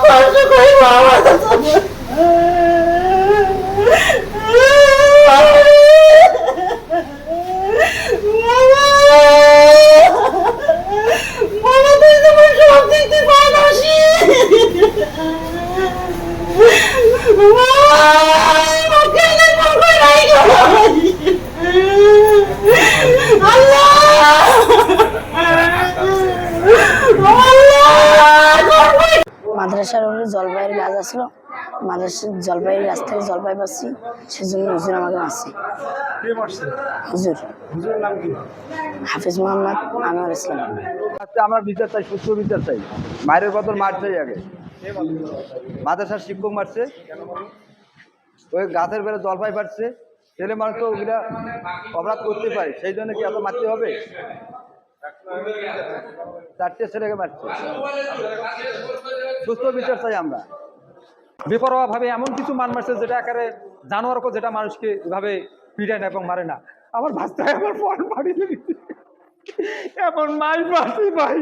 খরচ করি বাবা বাবা মাদ্রাসার হলে জলপাইয়ের গাছ আসলো মাদ্রাসার জলপাইয়ের গাছ থেকে জলপাই পাচ্ছি সেজন্য হুজুর আমাকে মারছে। হুজুর। হাফিজ মোহাম্মদ আনোয়ার ইসলাম। আচ্ছা আমরা বিচার চাই সুস্থ বিচার চাই। মায়ের বদল মার চাই আগে। মাদ্রাসার শিক্ষক মারছে। ওই গাছের বেড়ে জলপাই পাচ্ছে। ছেলে মানুষ তো ওগুলা অপরাধ করতে পারে সেই জন্য কি এত মারতে হবে? চারটে ছেলেকে মারছে। সুস্থ বিচার চাই আমরা। বেপরোয়াভাবে এমন কিছু মান মারছে যেটা একেবারে জানোয়ারকে যেটা মানুষকে এভাবে পিড়ায় না এবং মারে না। আমার ভাস্তায় আমার ফল মারি এখন মাই মারছি ভাই।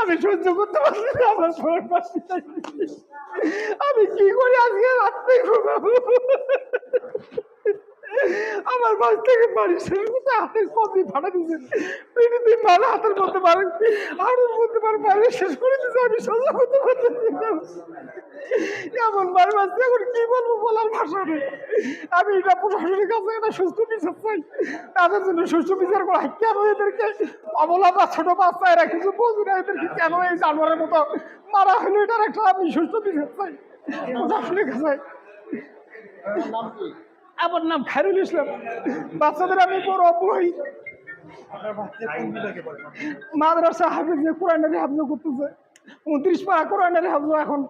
আমি সহ্য করতে পারছি না, আমার ফল আমি কি করি আজকে রাত্রে ঘুমাবো? আমার বাস থেকে বাড়ি সেটা হাতের কপি ফাটা দিয়েছে। পিড়িতে মারা হাতের মধ্যে মারে হাড়ের মধ্যে মারে মারে শেষ করে দিয়েছে, আমি সহ্য করতে না এমন মার মারছে এখন কি বলব বলার ভাষা নেই। আমি এটা প্রশাসনের কাছে একটা সুস্থ বিচার চাই। তাদের জন্য সুস্থ বিচার করা। কেন এদেরকে অবলা বা ছোট বাচ্চা, এরা কিছু বোঝে না এদেরকে? কেন এই জানোয়ারের মতো মারা হলো? এটার একটা আমি সুস্থ বিচার চাই। প্রশাসনের কাছে। আমার নাম খায়রুল ইসলাম। বাচ্চাদের আমি বড় বই মাদ্রাসা হাফিজ কোরআনারি হাফজ করতেছে। উনত্রিশ পাড়া কোরআনারি হাফজ এখন